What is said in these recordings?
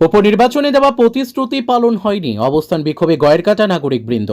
উপনির্বাচনে দেওয়া প্রতিশ্রুতি পালন হয়নি। অবস্থান বিক্ষোভে গয়েরকাটা নাগরিক বৃন্দ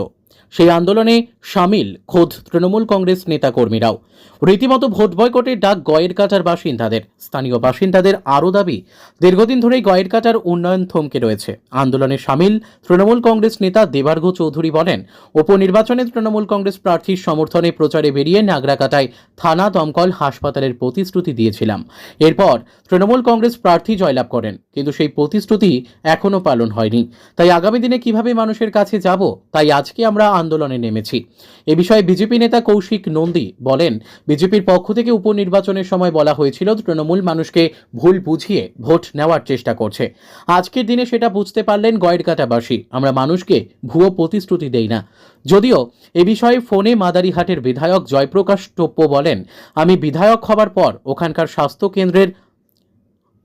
সেই আন্দোলনে সামিল খোদ তৃণমূল কংগ্রেস নেতাকর্মীরাও। রীতিমতো ভোট বয়কটের ডাক গয়েরকাটার বাসিন্দাদের। স্থানীয় বাসিন্দাদের আরও দাবি, দীর্ঘদিন ধরেই গয়েরকাটার উন্নয়ন থমকে রয়েছে। আন্দোলনে সামিল তৃণমূল কংগ্রেস নেতা দেবার্ঘ চৌধুরী বলেন, উপনির্বাচনে তৃণমূল কংগ্রেস প্রার্থীর সমর্থনে প্রচারে বেরিয়ে নাগরাকাটায় থানা দমকল হাসপাতালের প্রতিশ্রুতি দিয়েছিলাম। এরপর তৃণমূল কংগ্রেস প্রার্থী জয়লাভ করেন, কিন্তু সেই প্রতিশ্রুতি এখনও পালন হয়নি। তাই আগামী দিনে কীভাবে মানুষের কাছে যাব, তাই আজকে আমরা আন্দোলনে নেমেছি। এ বিষয়ে বিজেপি নেতা কৌশিক নন্দী বলেন, বিজেপির পক্ষ থেকে উপনির্বাচনের সময় বলা হয়েছিল, তৃণমূল মানুষকে ভুল বুঝিয়ে ভোট নেওয়ার চেষ্টা করছে। আজকের দিনে সেটা বুঝতে পারলেন গয়েরকাটাবাসী। আমরা মানুষকে ভুয়ো প্রতিশ্রুতি দেই না। যদিও এ বিষয়ে ফোনে মাদারিহাটের বিধায়ক জয়প্রকাশ টোপ্প বলেন, আমি বিধায়ক হবার পর ওখানকার স্বাস্থ্য কেন্দ্রের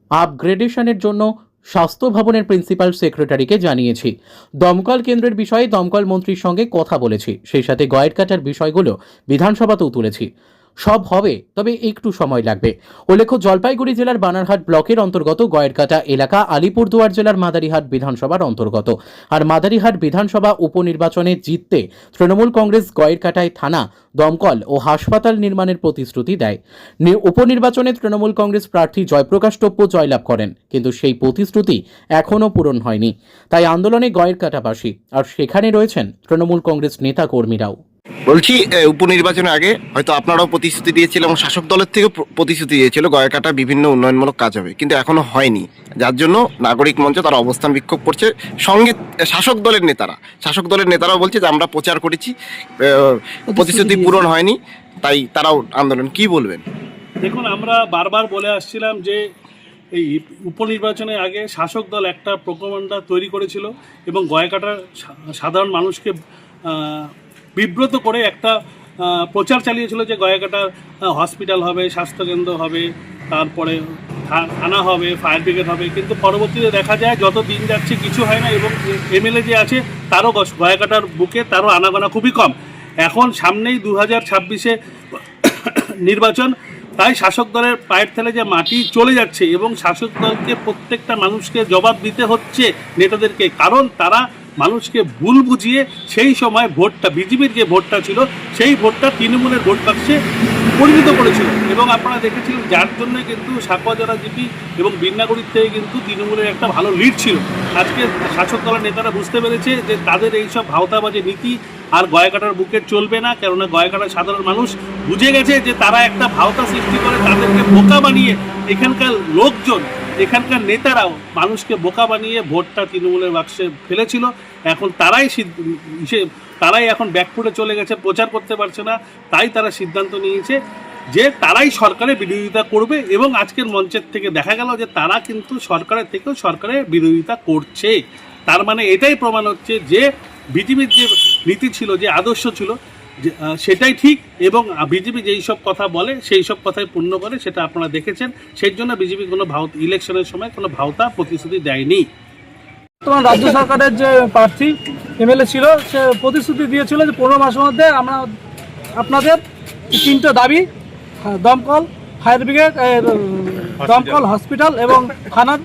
আপগ্রেডেশনের জন্য স্বাস্থ্য ভবনের প্রিন্সিপাল সেক্রেটারিকে জানিয়েছি। দমকল কেন্দ্রের বিষয়ে দমকল মন্ত্রীর সঙ্গে কথা বলেছি। সেই সাথে গয়ের কাটার বিষয়গুলো বিধানসভাতেও তুলেছি। সব হবে, তবে একটু সময় লাগবে। উল্লেখ্য, জলপাইগুড়ি জেলার বানারহাট ব্লকের অন্তর্গত গয়েরকাটা এলাকা আলিপুরদুয়ার জেলার মাদারিহাট বিধানসভার অন্তর্গত। আর মাদারিহাট বিধানসভা উপনির্বাচনে জিততে তৃণমূল কংগ্রেস গয়েরকাটায় থানা, দমকল ও হাসপাতাল নির্মাণের প্রতিশ্রুতি দেয়। উপনির্বাচনে তৃণমূল কংগ্রেস প্রার্থী জয়প্রকাশ টপ্প জয়লাভ করেন, কিন্তু সেই প্রতিশ্রুতি এখনও পূরণ হয়নি। তাই আন্দোলনে গয়েরকাটাবাসী, আর সেখানে রয়েছেন তৃণমূল কংগ্রেস নেতা কর্মীরাও বলছি উপনির্বাচনের আগে হয়তো আপনারাও প্রতিশ্রুতি দিয়েছিল এবং শাসক দলের থেকে প্রতিশ্রুতি দিয়েছিল গয়াকাটা বিভিন্ন উন্নয়নমূলক কাজ হবে। কিন্তু এখনও হয়নি। যার জন্য নাগরিক মঞ্চ তারা অবস্থান বিক্ষোভ করছে। সঙ্গে শাসক দলের নেতারা শাসক দলের নেতারাও বলছে যে আমরা প্রচার করেছি প্রতিশ্রুতি পূরণ হয়নি তাই তারাও আন্দোলন কি বলবেন? দেখুন আমরা বারবার বলে আসছিলাম যে এই উপনির্বাচনের আগে শাসক দল একটা প্রকমান্ডা তৈরি করেছিল এবং গয়াকাটার সাধারণ মানুষকে বিব্রত করে একটা প্রচার চালিয়েছিল যে গয়াকাটার হসপিটাল হবে, স্বাস্থ্যকেন্দ্র হবে, তারপরে থানা হবে ফায়ার ব্রিগেড হবে। কিন্তু পরবর্তীতে দেখা যায় যত দিন যাচ্ছে কিছু হয় না এবং এমএলএ যে আছে, তারও গয়াকাটার বুকে তারও আনাগোনা খুবই কম। এখন সামনেই দু হাজার ছাব্বিশে নির্বাচন, তাই শাসক দলের পায়ের থেলে যে মাটি চলে যাচ্ছে এবং শাসক দলকে প্রত্যেকটা মানুষকে জবাব দিতে হচ্ছে নেতাদেরকে। কারণ তারা মানুষকে ভুল বুঝিয়ে সেই সময় ভোটটা, বিজেপির যে ভোটটা ছিল, সেই ভোটটা তৃণমূলের ভোট বাক্সে পরিণত করেছিল। এবং আপনারা দেখেছিলেন যার জন্য কিন্তু সাকুয়াজরা জিপি এবং বিন্নাগুড়ির থেকে কিন্তু তৃণমূলের একটা ভালো লিড ছিল। আজকে শাসক দলের নেতারা বুঝতে পেরেছে যে তাদের এইসব ভাওতাবাজে নীতি আর গয়াকাটার বুকে চলবে না, কেননা গয়াকাটার সাধারণ মানুষ বুঝে গেছে যে তারা একটা ভাওতা সৃষ্টি করে তাদেরকে বোকা বানিয়ে এখানকার লোকজন এখানকার নেতারাও মানুষকে বোকা বানিয়ে ভোটটা তৃণমূলের বাক্সে ফেলেছিল। এখন তারাই তারাই এখন ব্যাকফুটে চলে গেছে, প্রচার করতে পারছে না, তাই তারা সিদ্ধান্ত নিয়েছে যে তারাই সরকারের বিরোধিতা করবে এবং আজকের মঞ্চের থেকে দেখা গেল যে তারা কিন্তু সরকারের থেকেও সরকারের বিরোধিতা করছে। তার মানে এটাই প্রমাণ হচ্ছে যে বিজেপির যে নীতি ছিল, যে আদর্শ ছিল সেটাই ঠিক এবং বিজেপি যেই সব কথা বলে সেই সব কথাই পূর্ণ করে সেটা আপনারা দেখেছেন। সেই জন্য বিজেপি কোনো ভাওত ইলেকশনের সময় কোনো ভাওতা প্রতিশ্রুতি দেয়নি। বর্তমান রাজ্য সরকারের যে প্রার্থী এমএলএ ছিল সে প্রতিশ্রুতি দিয়েছিল যে পনেরো মাসের মধ্যে আমরা আপনাদের তিনটে দাবি হ্যাঁ, দমকল ফায়ার ব্রিগেড এর, দমকল হসপিটাল এবং থানার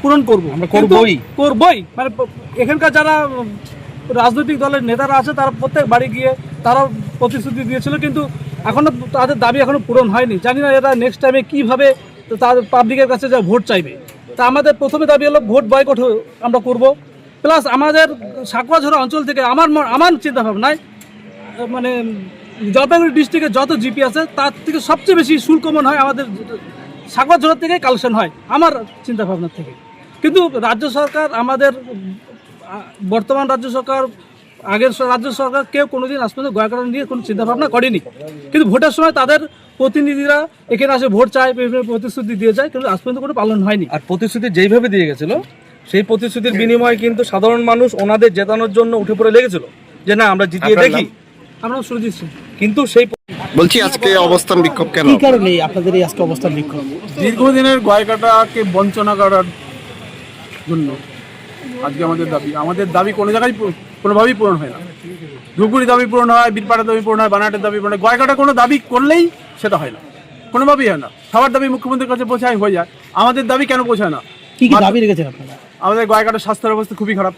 পূরণ করব। আমরা করবোই। করবই। মানে এখানকার যারা রাজনৈতিক দলের নেতারা আছে, তারা প্রত্যেক বাড়ি গিয়ে তারাও প্রতিশ্রুতি দিয়েছিল, কিন্তু এখনও তাদের দাবি এখনও পূরণ হয়নি। জানি না এরা নেক্সট টাইমে কীভাবে তাদের পাবলিকের কাছে যা ভোট চাইবে। তা আমাদের প্রথমে দাবি হলো ভোট বয়কট আমরা করব। প্লাস আমাদের সাকুয়াঝোড়া অঞ্চল থেকে আমার আমার চিন্তাভাবনায় মানে জলপাইগুড়ি ডিস্ট্রিক্টে যত জিপি আছে, তার থেকে সবচেয়ে বেশি শুল্ক মনে হয় আমাদের সাকুয়াঝোড়া থেকেই কালেকশন হয়, আমার চিন্তাভাবনার থেকে। কিন্তু রাজ্য সরকার আমাদের বর্তমান রাজ্য সরকার আগের রাজ্য সরকার কেউ কোনোদিন আজ পর্যন্ত গয়াকরণ নিয়ে কোনো চিন্তা ভাবনা করেনি। কিন্তু ভোটের সময় তাদের প্রতিনিধিরা এখানে আসে ভোট চায় বিভিন্ন প্রতিশ্রুতি দিয়ে যায় কিন্তু আজ পর্যন্ত কোনো পালন হয়নি। আর প্রতিশ্রুতি যেইভাবে দিয়ে গেছিল সেই প্রতিশ্রুতির বিনিময়ে কিন্তু সাধারণ মানুষ ওনাদের জেতানোর জন্য উঠে পড়ে লেগেছিল। যে না আমরা জিতিয়ে দেখি। আমরা সুরজিৎ সিং। কিন্তু সেই বলছি আজকে অবস্থান বিক্ষোভ কেন? কি কারণে আপনাদের এই আজকে অবস্থান বিক্ষোভ? দীর্ঘদিনের গয়কাটাকে বঞ্চনা করার জন্য আজকে আমাদের দাবি। আমাদের দাবি কোনো জায়গায় কোনোভাবেই পূরণ হয় না। ধুপগুড়ি দাবি পূরণ হয় বীরপাড়ার দাবি পূরণ হয় বানাটের দাবি পূরণ হয় গয়কাটা কোনো দাবি করলেই সেটা হয় না। কোনোভাবেই হয় না। সবার দাবি মুখ্যমন্ত্রীর কাছে পৌঁছায় হয়ে যায়। আমাদের দাবি কেন পৌঁছায় না? কি কি দাবি রেখেছেন আপনারা? আমাদের গয়কাটার স্বাস্থ্যের অবস্থা খুবই খারাপ।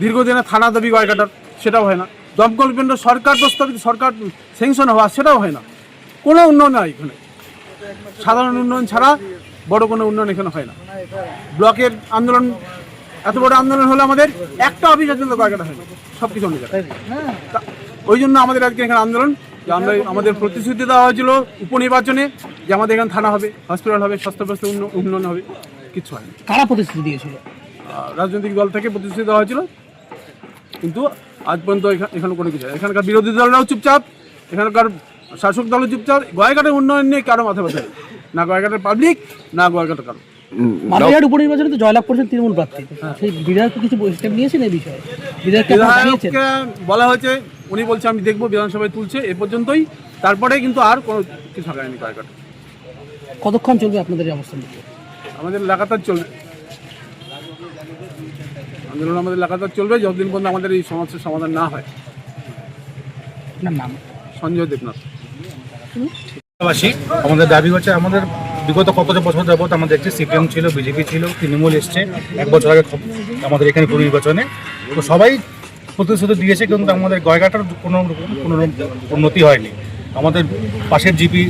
দীর্ঘদিনে থানা দাবি গয়কাটার সেটাও হয় না। দমকল কেন্দ্র সরকার প্রস্তাবিত সরকার স্যাংশন হওয়া সেটাও হয় না। কোনো উন্নয়ন নাই এখানে। সাধারণ উন্নয়ন ছাড়া বড় কোনো উন্নয়ন এখানে হয় না। ব্লকের আন্দোলন এত বড় আন্দোলন হলে আমাদের একটা অফিস পর্যন্ত গয়কাটা হয় সব কিছু অন্য জায়গায় ওই জন্য আমাদের আজকে এখানে আন্দোলন যে আমরা আমাদের প্রতিশ্রুতি দেওয়া হয়েছিল উপনির্বাচনে যে আমাদের এখানে থানা হবে হসপিটাল হবে স্বাস্থ্য ব্যবস্থা উন্ন- উন্নয়ন হবে কিছু হয়নি। কারা প্রতিশ্রুতি দিয়েছিল? রাজনৈতিক দল থেকে প্রতিশ্রুতি দেওয়া হয়েছিল কিন্তু আজ পর্যন্ত এখা- এখানে কোনো কিছু। এখানকার বিরোধী দলরাও চুপচাপ এখানকার শাসক দলও চুপচাপ গয়ঘাটের উন্নয়ন নিয়ে কারও মাথা ব্যথা না গয়ঘাটের পাবলিক না গয়ঘাটের কারও। মালবাজার উপনির্বাচনে তো জয়লাভ করেছেন তৃণমূল প্রার্থী। সেই বিধায়ক কিছু স্টেপ নিয়েছেন এই বিষয়ে? বিধায়ককে বলা হয়েছে উনি বলছে আমি দেখব বিধানসভায় তুলছে এ পর্যন্তই। তারপরে কিন্তু আর কোনো কিছু হয়নি গয়ঘাটে কতক্ষণ চলবে আপনাদের এই অবস্থান আমাদের লাগাতার চলবে। আন্দোলন আমাদের লাগাতার চলবে যতদিন পর্যন্ত আমাদের এই সমস্যার সমাধান না হয়। নাম? সঞ্জয় দেবনাথ। আমাদের দাবি হচ্ছে আমাদের বিগত কত বছর যাবত আমাদের একটি সিপিএম ছিল, বিজেপি ছিল, তৃণমূল এসছে, এক বছর আগে আমাদের এখানে পুরো নির্বাচনে তো সবাই প্রতিশ্রুতি দিয়েছে, কিন্তু আমাদের গয়গাটার কোনো কোনো উন্নতি হয়নি। আমাদের পাশের জিপি,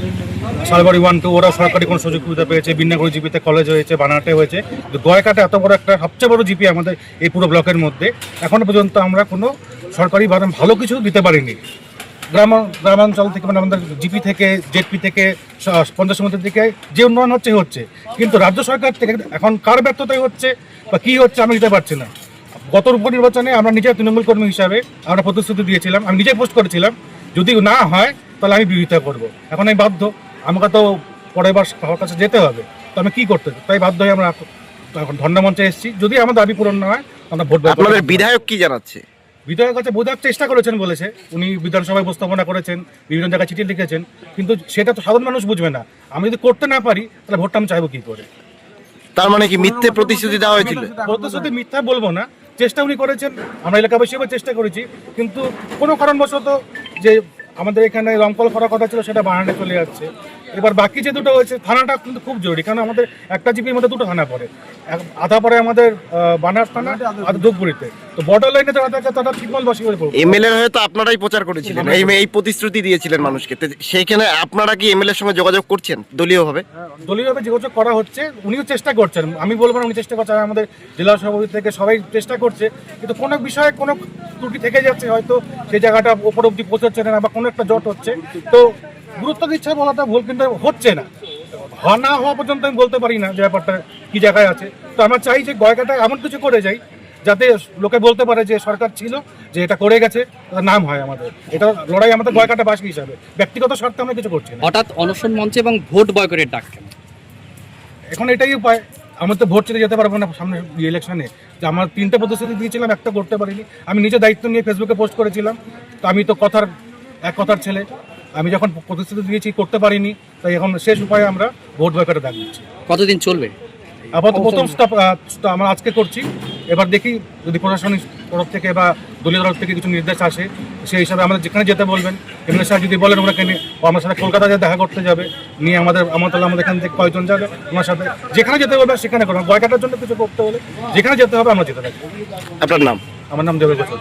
সালবাড়ি ওয়ান টু ওরা সরকারি কোনো সুযোগ সুবিধা পেয়েছে বিন্নাগুড়ি জিপিতে কলেজ হয়েছে বানাটে হয়েছে। গয়ঘাটে এত বড় একটা, সবচেয়ে বড় জিপি আমাদের এই পুরো ব্লকের মধ্যে। এখনও পর্যন্ত আমরা কোনো সরকারি ভালো কিছু দিতে পারিনি। গ্রাম, গ্রামাঞ্চল থেকে মানে আমাদের জিপি থেকে জেডপি থেকে পঞ্চায়েত সমিতি থেকে যে উন্নয়ন হচ্ছে হচ্ছে। কিন্তু রাজ্য সরকার থেকে এখন কার ব্যর্থতাই হচ্ছে বা কী হচ্ছে আমি দিতে পারছি না। গত উপনির্বাচনে আমরা নিজের তৃণমূল কর্মী হিসাবে আমরা প্রতিশ্রুতি দিয়েছিলাম, আমি নিজে পোস্ট করেছিলাম, যদি না হয় তাহলে আমি বিরোধিতা করব। এখন আমি বাধ্য, আমাকে তো পরের বার সবার কাছে যেতে হবে, তো আমি কী করতে তাই বাধ্য হয়ে আমরা এখন ধর্ণা মঞ্চে এসেছি। যদি আমাদের দাবি পূরণ না হয়, আমরা ভোট বিধায়ক কি জানাচ্ছে? বিধায়ক কাছে বোঝার চেষ্টা করেছেন বলেছে। উনি বিধানসভায় উপস্থাপনা করেছেন বিভিন্ন জায়গায় চিঠি লিখেছেন কিন্তু সেটা তো সাধারণ মানুষ বুঝবে না। আমি যদি করতে না পারি তাহলে ভোটটা আমি চাইব কি করে? তার মানে কি মিথ্যে প্রতিশ্রুতি দেওয়া হয়েছিল? প্রতিশ্রুতি মিথ্যা বলব না। চেষ্টা উনি করেছেন আমরা এলাকাবাসী চেষ্টা করেছি কিন্তু কোনো কারণবশত যে আমাদের এখানে রংকল করার কথা ছিল সেটা বানানে চলে যাচ্ছে। এবার বাকি যে দুটো হয়েছে থানাটা কিন্তু খুব জরুরি কারণ আমাদের একটা জিপির মধ্যে দুটো থানা পড়ে। এক- আধা পড়ে আমাদের বানার থানা আর ধূপগুড়িতে। তো বর্ডার লাইনে থাকে তারা ঠিকমল বাসী করে এমএলএ হয়ে তো আপনারাই প্রচার করেছিলেন এই এই প্রতিশ্রুতি দিয়েছিলেন মানুষকে। সেইখানে আপনারা কি এমএলএ এর সঙ্গে যোগাযোগ করছেন দলীয়ভাবে? দলীয়ভাবে যোগাযোগ করা হচ্ছে উনিও চেষ্টা করছেন। আমি বলব না উনি চেষ্টা করছেন আমাদের জেলা সভাপতি থেকে সবাই চেষ্টা করছে। কিন্তু কোনো বিষয়ে কোনো ত্রুটি থেকে যাচ্ছে হয়তো সেই জায়গাটা ওপর অব্দি পৌঁছাচ্ছে না বা কোনো একটা জট হচ্ছে। তো গুরুত্ব দিচ্ছে বলাটা ভুল কিন্তু হচ্ছে না। না হওয়া পর্যন্ত আমি বলতে পারি না যে ব্যাপারটা কি জায়গায় আছে। তো আমরা চাই যে গয়কাটা এমন কিছু করে যাই যাতে লোকে বলতে পারে যে সরকার ছিল যে এটা করে গেছে তার নাম হয় আমাদের। এটা লড়াই আমাদের গয়কাটা বাসী হিসাবে। ব্যক্তিগত স্বার্থে আমরা কিছু করছি হঠাৎ অনশন মঞ্চে এবং ভোট বয়কটের ডাক কেন? এখন এটাই উপায়। আমার তো ভোট চেতে যেতে পারব না সামনে ইলেকশনে যে আমার তিনটে প্রতিশ্রুতি দিয়েছিলাম একটা করতে পারিনি। আমি নিজে দায়িত্ব নিয়ে ফেসবুকে পোস্ট করেছিলাম। তো আমি তো কথার এক কথার ছেলে। আমি যখন প্রতিশ্রুতি দিয়েছি করতে পারিনি তাই এখন শেষ উপায়ে আমরা ভোট বয়কটে ডাক দিচ্ছি। কতদিন চলবে? আপাতত প্রথম স্টাপ আমরা আজকে করছি। এবার দেখি যদি প্রশাসনিক তরফ থেকে বা দলীয় তরফ থেকে কিছু নির্দেশ আসে সেই হিসাবে আমাদের যেখানে যেতে বলবেন। এমনি স্যার যদি বলেন ওরা কেনে আমার সাথে কলকাতা যেয়ে দেখা করতে যাবে নিয়ে আমাদের আমার তাহলে আমাদের এখান থেকে কয়েকজন যাবে ওনার সাথে। যেখানে যেতে বলবে সেখানে করব গয় কাটার জন্য কিছু করতে হলে যেখানে যেতে হবে আমরা যেতে থাকব। আপনার নাম? আমার নাম বসুন